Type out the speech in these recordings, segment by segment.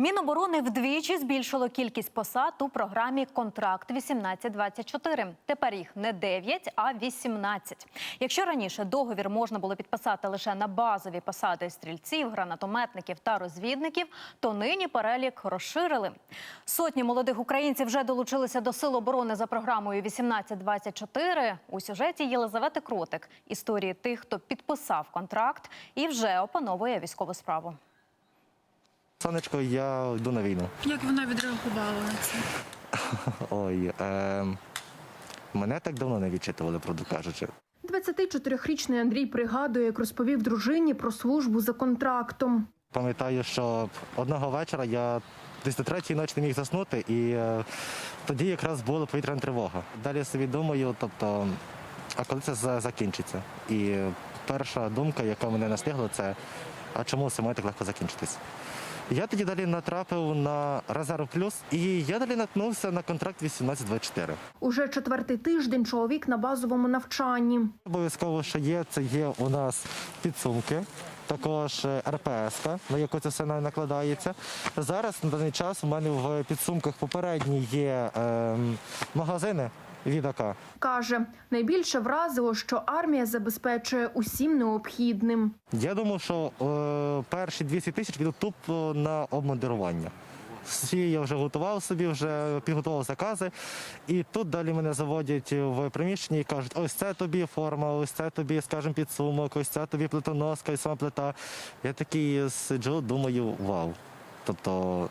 Міноборони вдвічі збільшило кількість посад у програмі Контракт 1824 Тепер їх не 9, а 18. Якщо раніше договір можна було підписати лише на базові посади стрільців, гранатометників та розвідників, то нині перелік розширили. Сотні молодих українців вже долучилися до сил оборони за програмою 1824 У сюжеті Єлизавети Кротик історії тих, хто підписав контракт і вже опановує військову справу. Сонечко, я йду на війну. Як вона відреагувала на це? Ой, е, мене так давно не відчитували, правду кажучи. 24-річний Андрій пригадує, як розповів дружині про службу за контрактом. Пам'ятаю, що одного вечора я десь до третьої ночі не міг заснути, і е, тоді якраз була повітряна тривога. Далі я собі думаю, тобто, а коли це за- закінчиться? І перша думка, яка мене настигла, це а чому все має так легко закінчитись? Я тоді далі натрапив на резерв плюс, і я далі наткнувся на контракт 1824. Уже четвертий тиждень чоловік на базовому навчанні. Обов'язково, що є, це є у нас підсумки, також РПС, на яку це все накладається. Зараз на даний час у мене в підсумках попередні є ем, магазини від АК. Каже, найбільше вразило, що армія забезпечує усім необхідним. Я думав, що е, перші 200 тисяч підуть тупо на обмундирування. Всі я вже готував собі, вже підготував закази. І тут далі мене заводять в приміщення і кажуть, ось це тобі форма, ось це тобі, скажімо, підсумок, ось це тобі плитоноска і сама плита. Я такий сиджу, думаю, вау. Тобто,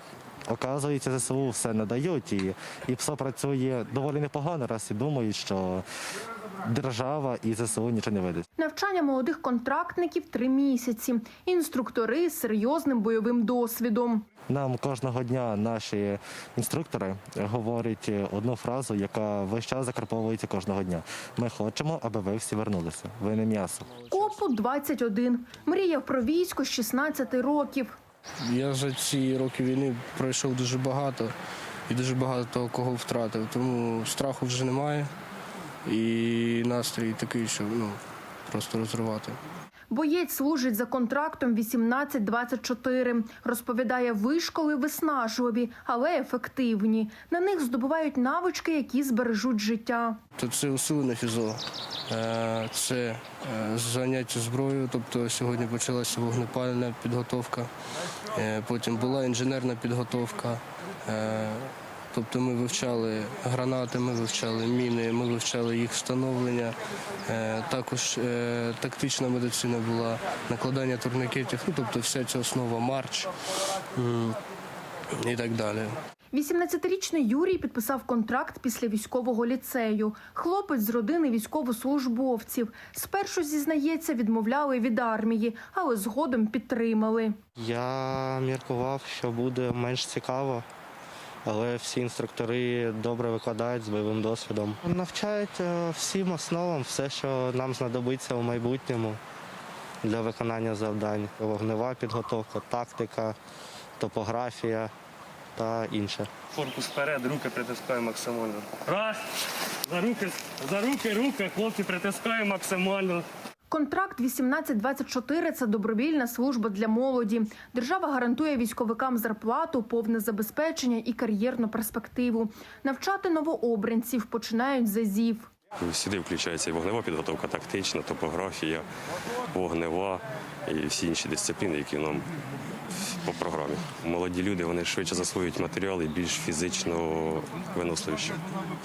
оказується, ЗСУ все надають, і, і ПСО працює доволі непогано, раз і думають, що держава і ЗСУ нічого не видасть. Навчання молодих контрактників три місяці. Інструктори з серйозним бойовим досвідом. Нам кожного дня наші інструктори говорять одну фразу, яка весь час закарповується кожного дня. Ми хочемо, аби ви всі вернулися. Ви не м'ясо. Копу 21. Мріяв про військо з 16 років. Я за ці роки війни пройшов дуже багато і дуже багато кого втратив. Тому страху вже немає. І настрій такий, що ну, просто розривати. Боєць служить за контрактом 18-24. Розповідає, вишколи виснажливі, але ефективні. На них здобувають навички, які збережуть життя. То це усилене фізо, е, це е, заняття зброєю. Тобто сьогодні почалася вогнепальна підготовка, е, потім була інженерна підготовка. Тобто ми вивчали гранати, ми вивчали міни, ми вивчали їх встановлення. Е, Також е, тактична медицина була, накладання турнікетів, ну тобто вся ця основа марч і так далі. 18-річний Юрій підписав контракт після військового ліцею. Хлопець з родини військовослужбовців. Спершу зізнається, відмовляли від армії, але згодом підтримали. Я міркував, що буде менш цікаво, але всі інструктори добре викладають з бойовим досвідом. Навчають е, всім основам все, що нам знадобиться у майбутньому для виконання завдань. Вогнева підготовка, тактика, топографія та інше. Корпус вперед, руки притискаємо максимально. Раз, за руки, за руки, руки, хлопці притискаємо максимально. Контракт 18-24 – це добровільна служба для молоді. Держава гарантує військовикам зарплату, повне забезпечення і кар'єрну перспективу. Навчати новообранців починають з АЗІВ. Сюди включається і вогнева підготовка, тактична, топографія, вогнева і всі інші дисципліни, які нам по програмі. Молоді люди вони швидше засвоюють матеріали більш фізично виносливіші,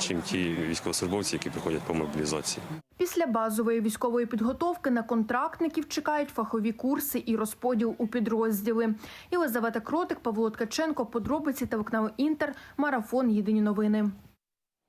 чим ті військовослужбовці, які приходять по мобілізації. Після базової військової підготовки на контрактників чекають фахові курси і розподіл у підрозділи. Єлизавета Кротик, Павло Ткаченко, подробиці та телеканалу Інтер, марафон Єдині новини.